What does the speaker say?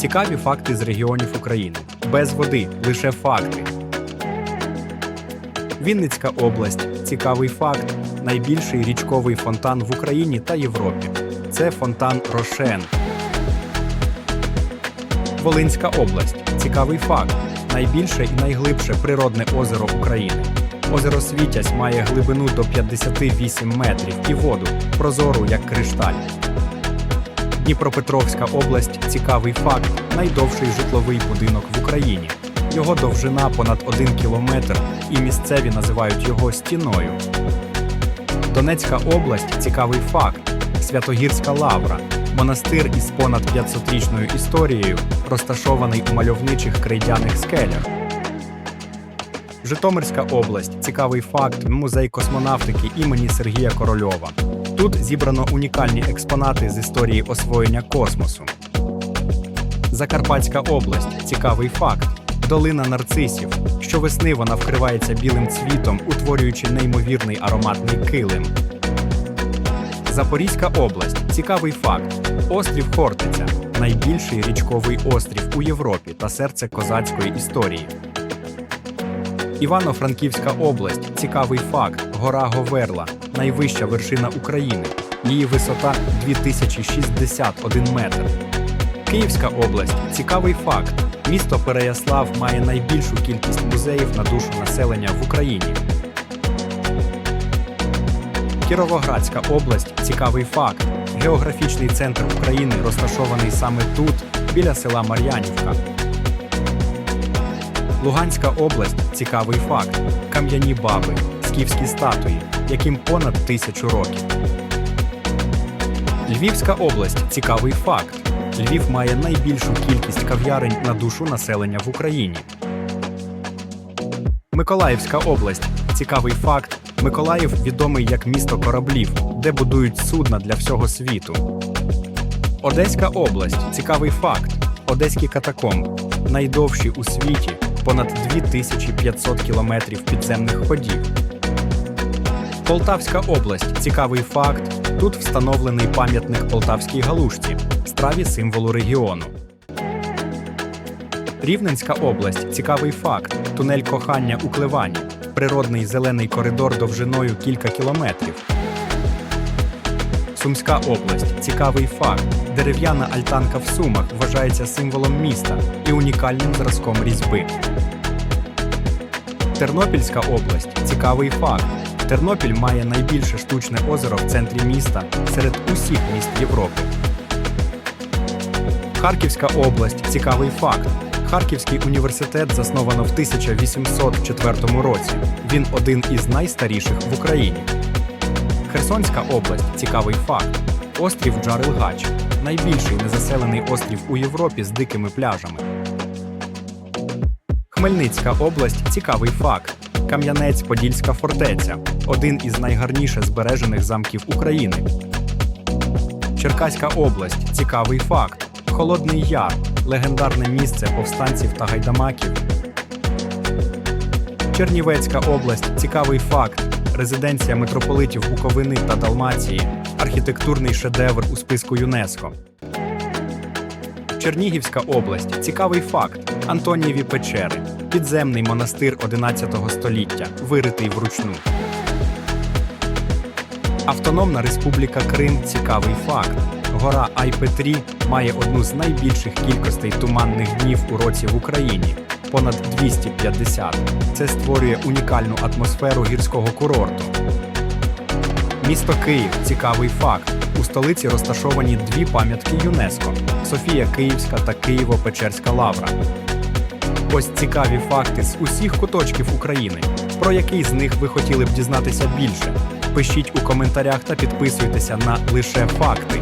Цікаві факти з регіонів України. Без води, лише факти. Вінницька область. Цікавий факт. Найбільший річковий фонтан в Україні та Європі. Це фонтан Рошен. Волинська область. Цікавий факт. Найбільше і найглибше природне озеро України. Озеро Світязь має глибину до 58 метрів і воду прозору як кришталь. Дніпропетровська область цікавий факт найдовший житловий будинок в Україні. Його довжина понад 1 кілометр, і місцеві називають його стіною. Донецька область цікавий факт Святогірська лавра, монастир із понад 500-річною історією, розташований у мальовничих крейдяних скелях. Житомирська область цікавий факт музей космонавтики імені Сергія Корольова. Тут зібрано унікальні експонати з історії освоєння космосу. Закарпатська область цікавий факт. Долина нарцисів. Щовесни вона вкривається білим цвітом, утворюючи неймовірний ароматний килим. Запорізька область цікавий факт. Острів Хортиця найбільший річковий острів у Європі та серце козацької історії. Івано-Франківська область цікавий факт. Гора Говерла найвища вершина України. Її висота 2061 метр. Київська область цікавий факт. Місто Переяслав має найбільшу кількість музеїв на душу населення в Україні. Кіровоградська область цікавий факт. Географічний центр України розташований саме тут, біля села Мар'янівка. Луганська область цікавий факт. Кам'яні баби, скіфські статуї, яким понад тисячу років. Львівська область цікавий факт. Львів має найбільшу кількість кав'ярень на душу населення в Україні. Миколаївська область цікавий факт. Миколаїв відомий як місто кораблів, де будують судна для всього світу. Одеська область цікавий факт. Одеські катакомби найдовші у світі, понад 2500 кілометрів підземних ходів. Полтавська область цікавий факт. Тут встановлений пам'ятник Полтавській галушці, страві символу регіону. Рівненська область цікавий факт. Тунель кохання у Кливані, природний зелений коридор довжиною кілька кілометрів. Сумська область цікавий факт. Дерев'яна альтанка в Сумах вважається символом міста і унікальним зразком різьби. Тернопільська область цікавий факт. Тернопіль має найбільше штучне озеро в центрі міста серед усіх міст Європи. Харківська область цікавий факт. Харківський університет засновано в 1804 році. Він один із найстаріших в Україні. Херсонська область цікавий факт. Острів Джарелгач найбільший незаселений острів у Європі з дикими пляжами. Хмельницька область цікавий факт. Кам'янець-Подільська фортеця один із найгарніше збережених замків України. Черкаська область цікавий факт. Холодний Яр легендарне місце повстанців та гайдамаків. Чернівецька область цікавий факт. Резиденція митрополитів Буковини та Далмації, архітектурний шедевр у списку ЮНЕСКО. Чернігівська область цікавий факт. Антонієві печери, підземний монастир 11 століття, виритий вручну. Автономна Республіка Крим цікавий факт. Гора Айпетрі має одну з найбільших кількостей туманних днів у році в Україні понад 250. Це створює унікальну атмосферу гірського курорту. Місто Київ цікавий факт. У столиці розташовані дві пам'ятки ЮНЕСКО Софія Київська та Києво-Печерська лавра. Ось цікаві факти з усіх куточків України. Про який з них ви хотіли б дізнатися більше? Пишіть у коментарях та підписуйтеся на лише факти.